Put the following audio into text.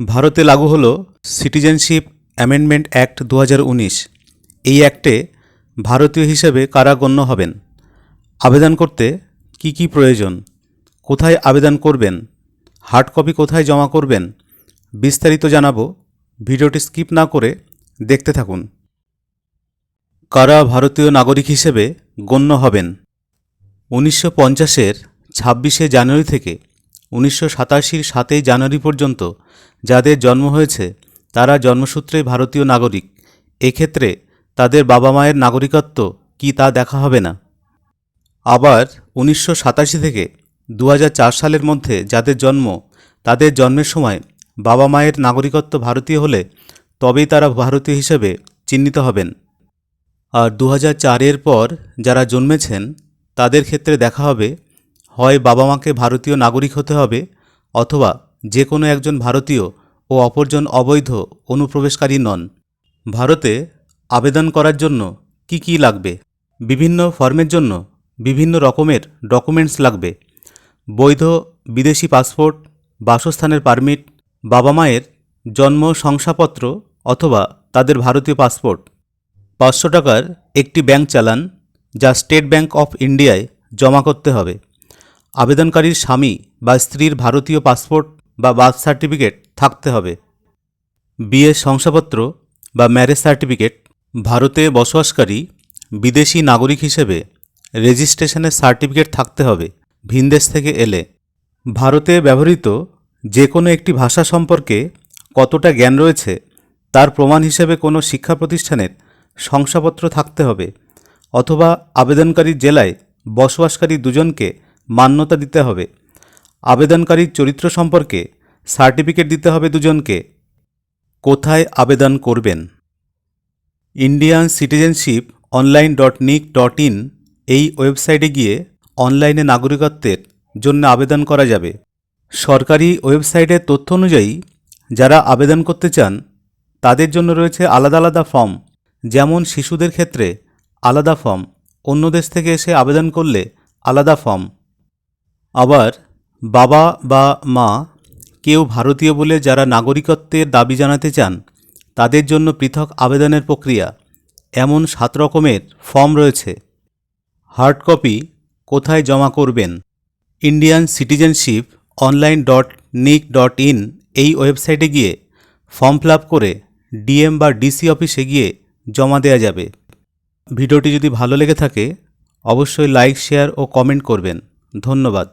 ভারতে লাগু হলো সিটিজেনশিপ অ্যামেন্ডমেন্ট অ্যাক্ট দু হাজার উনিশ। এই অ্যাক্টে ভারতীয় হিসেবে কারা গণ্য হবেন? আবেদন করতে কি কি প্রয়োজন? কোথায় আবেদন করবেন? হার্ড কপি কোথায় জমা করবেন? বিস্তারিত জানাব, ভিডিওটি স্কিপ না করে দেখতে থাকুন। কারা ভারতীয় নাগরিক হিসেবে গণ্য হবেন? উনিশশো পঞ্চাশের ছাব্বিশে জানুয়ারি থেকে উনিশশো সাতাশির সাতই জানুয়ারি পর্যন্ত যাদের জন্ম হয়েছে, তারা জন্মসূত্রে ভারতীয় নাগরিক। এক্ষেত্রে তাদের বাবা মায়ের নাগরিকত্ব কি তা দেখা হবে না? আবার উনিশশো সাতাশি থেকে দু হাজার চার সালের মধ্যে যাদের জন্ম, তাদের জন্মের সময় বাবা মায়ের নাগরিকত্ব ভারতীয় হলে তবেই তারা ভারতীয় হিসেবে চিহ্নিত হবেন। আর দু চারের পর যারা জন্মেছেন, তাদের ক্ষেত্রে দেখা হবে হয় বাবা মাকে ভারতীয় নাগরিক হতে হবে অথবা যে কোনো একজন ভারতীয় ও অপরজন অবৈধ অনুপ্রবেশকারী নন। ভারতে আবেদন করার জন্য কি কি লাগবে? বিভিন্ন ফর্মের জন্য বিভিন্ন রকমের ডকুমেন্টস লাগবে। বৈধ বিদেশি পাসপোর্ট, বাসস্থানের পারমিট, বাবা মায়ের জন্ম শংসাপত্র অথবা তাদের ভারতীয় পাসপোর্ট। পাঁচশো টাকার একটি ব্যাংক চালান যা স্টেট ব্যাংক অফ ইন্ডিয়ায় জমা করতে হবে। আবেদনকারীর স্বামী বা স্ত্রীর ভারতীয় পাসপোর্ট বা বার্থ সার্টিফিকেট থাকতে হবে। বিয়ের শংসাপত্র বা ম্যারেজ সার্টিফিকেট ভারতে বসবাসকারী বিদেশি নাগরিক হিসেবে রেজিস্ট্রেশনের সার্টিফিকেট থাকতে হবে ভিনদেশ থেকে এলে। ভারতে ব্যবহৃত যে কোনো একটি ভাষা সম্পর্কে কতটা জ্ঞান রয়েছে তার প্রমাণ হিসেবে কোনো শিক্ষা প্রতিষ্ঠানের শংসাপত্র থাকতে হবে অথবা আবেদনকারী জেলায় বসবাসকারী দুজনকে মান্যতা দিতে হবে। আবেদনকারীর চরিত্র সম্পর্কে সার্টিফিকেট দিতে হবে দুজনকে। কোথায় আবেদন করবেন? Indian citizenship online dot NIC dot in এই ওয়েবসাইটে গিয়ে অনলাইনে নাগরিকত্বের জন্য আবেদন করা যাবে। সরকারি ওয়েবসাইটের তথ্য অনুযায়ী যারা আবেদন করতে চান, তাদের জন্য রয়েছে আলাদা আলাদা ফর্ম। যেমন শিশুদের ক্ষেত্রে আলাদা ফর্ম, অন্য দেশ থেকে এসে আবেদন করলে আলাদা ফর্ম। আবার বাবা বা মা, কেউ ভারতীয় বলে যারা নাগরিকত্বের দাবি জানাতে চান, তাদের জন্য পৃথক আবেদনের প্রক্রিয়া। এমন সাত রকমের ফর্ম রয়েছে। হার্ড কপি কোথায় জমা করবেন? Indian citizenship online dot NIC dot in এই ওয়েবসাইটে গিয়ে ফর্ম ফিল করে ডিএম বা ডিসি অফিসে গিয়ে জমা দেওয়া যাবে। ভিডিওটি যদি ভালো লেগে থাকে, অবশ্যই লাইক, শেয়ার ও কমেন্ট করবেন। ধন্যবাদ।